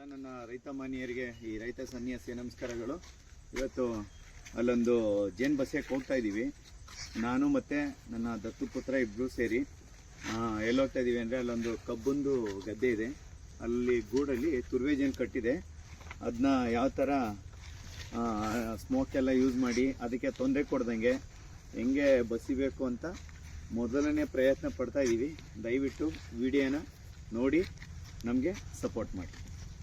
ಎಲ್ಲ ನನ್ನ ರೈತ ಮಾನ್ಯರಿಗೆ, ಈ ರೈತ ಸನ್ಯಾಸಿ ನಮಸ್ಕಾರಗಳು. ಇವತ್ತು ಅಲ್ಲೊಂದು ಜೇನು ಬಸ್ಸಕ್ಕೆ ಹೋಗ್ತಾ ಇದ್ದೀವಿ ನಾನು ಮತ್ತು ನನ್ನ ದತ್ತು ಪುತ್ರ ಇಬ್ಬರು ಸೇರಿ ಎಲ್ಲಿ ಹೋಗ್ತಾ ಇದ್ದೀವಿ ಅಂದರೆ ಅಲ್ಲೊಂದು ಕಬ್ಬೊಂದು ಗದ್ದೆ ಇದೆ. ಅಲ್ಲಿ ಗೂಡಲ್ಲಿ ತುರ್ವೆ ಜೇನು ಕಟ್ಟಿದೆ. ಅದನ್ನ ಯಾವ ಥರ ಸ್ಮೋಕ್ ಎಲ್ಲ ಯೂಸ್ ಮಾಡಿ ಅದಕ್ಕೆ ತೊಂದರೆ ಕೊಡ್ದಂಗೆ ಹೆಂಗೆ ಬಸಿಬೇಕು ಅಂತ ಮೊದಲನೇ ಪ್ರಯತ್ನ ಪಡ್ತಾ ಇದ್ದೀವಿ ದಯವಿಟ್ಟು ವಿಡಿಯೋನ ನೋಡಿ, ನಮಗೆ ಸಪೋರ್ಟ್ ಮಾಡಿ.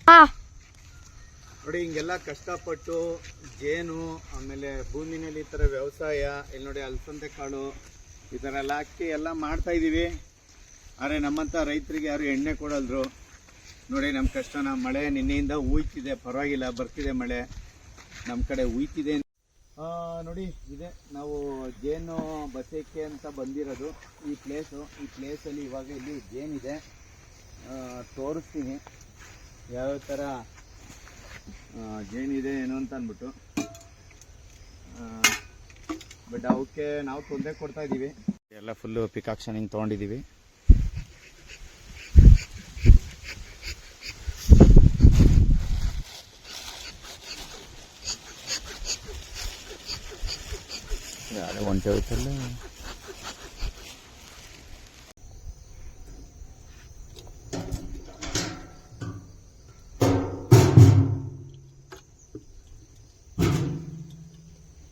ನೋಡಿ, ಹಿಂಗೆಲ್ಲ ಕಷ್ಟಪಟ್ಟು ಜೇನು, ಆಮೇಲೆ ಭೂಮಿನಲ್ಲಿ ಈ ಥರ ವ್ಯವಸಾಯ, ಇಲ್ಲಿ ನೋಡಿ ಅಲ್ಸಂದೆ ಕಾಳು, ಈ ಥರ ಎಲ್ಲ ಹಾಕಿ ಎಲ್ಲ ಮಾಡ್ತಾ ಇದ್ದೀವಿ. ಆದರೆ ನಮ್ಮಂಥ ರೈತರಿಗೆ ಯಾರು ಎಣ್ಣೆ ಕೊಡಲ್ರು. ನೋಡಿ, ನಮ್ಮ ಕಷ್ಟನ ಮಳೆ ನಿನ್ನೆಯಿಂದ ಉಯ್ತಿದೆ, ಪರವಾಗಿಲ್ಲ, ಬರ್ತಿದೆ ಮಳೆ. ನಮ್ಮ ಕಡೆ ಉಯ್ತಿದೆ. ನೋಡಿ, ಇದೆ. ನಾವು ಜೇನು ಬಸಕ್ಕೆ ಅಂತ ಬಂದಿರೋದು ಈ ಪ್ಲೇಸು ಈ ಪ್ಲೇಸಲ್ಲಿ ಇವಾಗ ಇಲ್ಲಿ ಜೇನಿದೆ. ತೋರಿಸ್ತೀನಿ. ಯಾವ್ಯಾವ ಥರ ಜೇನಿದೆ ಏನು ಅಂತ ಅಂದ್ಬಿಟ್ಟು. ಬಟ್ ಅವಕ್ಕೆ ನಾವು ತೊಂದರೆ ಕೊಡ್ತಾ ಇದ್ದೀವಿ. ಎಲ್ಲ ಫುಲ್ಲು ಪಿಕಾಕ್ಷನಿಂಗ್ ತೊಗೊಂಡಿದ್ದೀವಿ. ಯಾರೇ ಒಂಟೆ ಹೋಯ್ತಲ್ಲ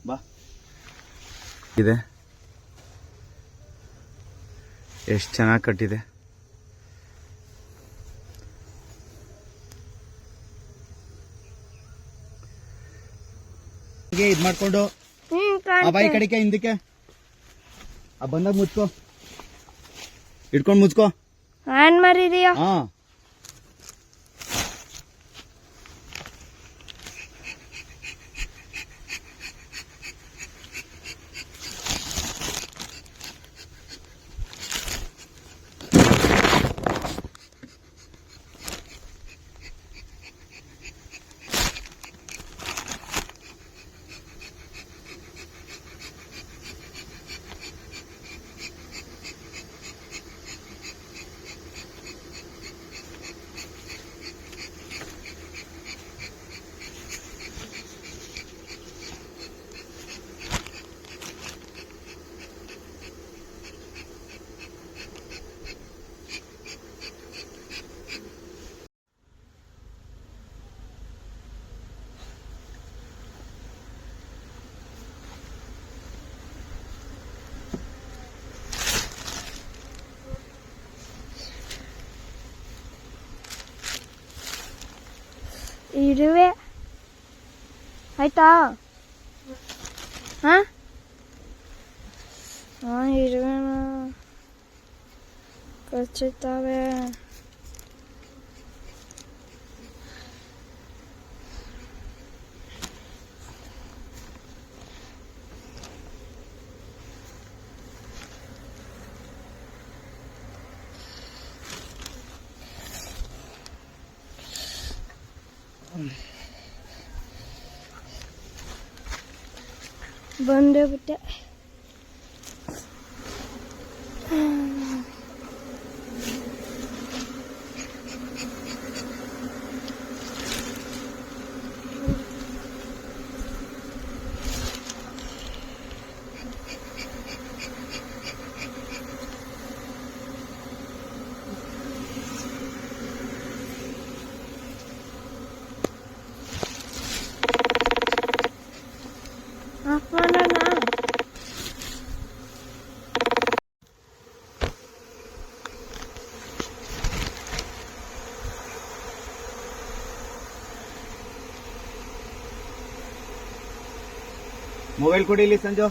ಬಾ. ಇದೆ. ಎಷ್ಟು ಚೆನ್ನಾಗಿ ಕಟ್ಟಿದೆ. ಇದು ಮಾಡ್ಕೊಂಡು ಆ ಬಾಯಿ ಕಡಿಕೆ ಹಿಂದಕ್ಕೆ. ಆ ಬಂದಾಗ ಮುಚ್ಕೋ. ಇಟ್ಕೊಂಡು ಮುಚ್ಕೋ. ಆನ್ ಮಾಡಿದೀಯಾ? ಹಾ. ಇರುವೆ ಆಯ್ತಾ ಹಾ ಹಾ বন্ধ ಆಫ್ ಮಾಡೋಣ ಮೊಬೈಲ್ ಕೊಡಿ ಇಲ್ಲಿ ಸಂಜು.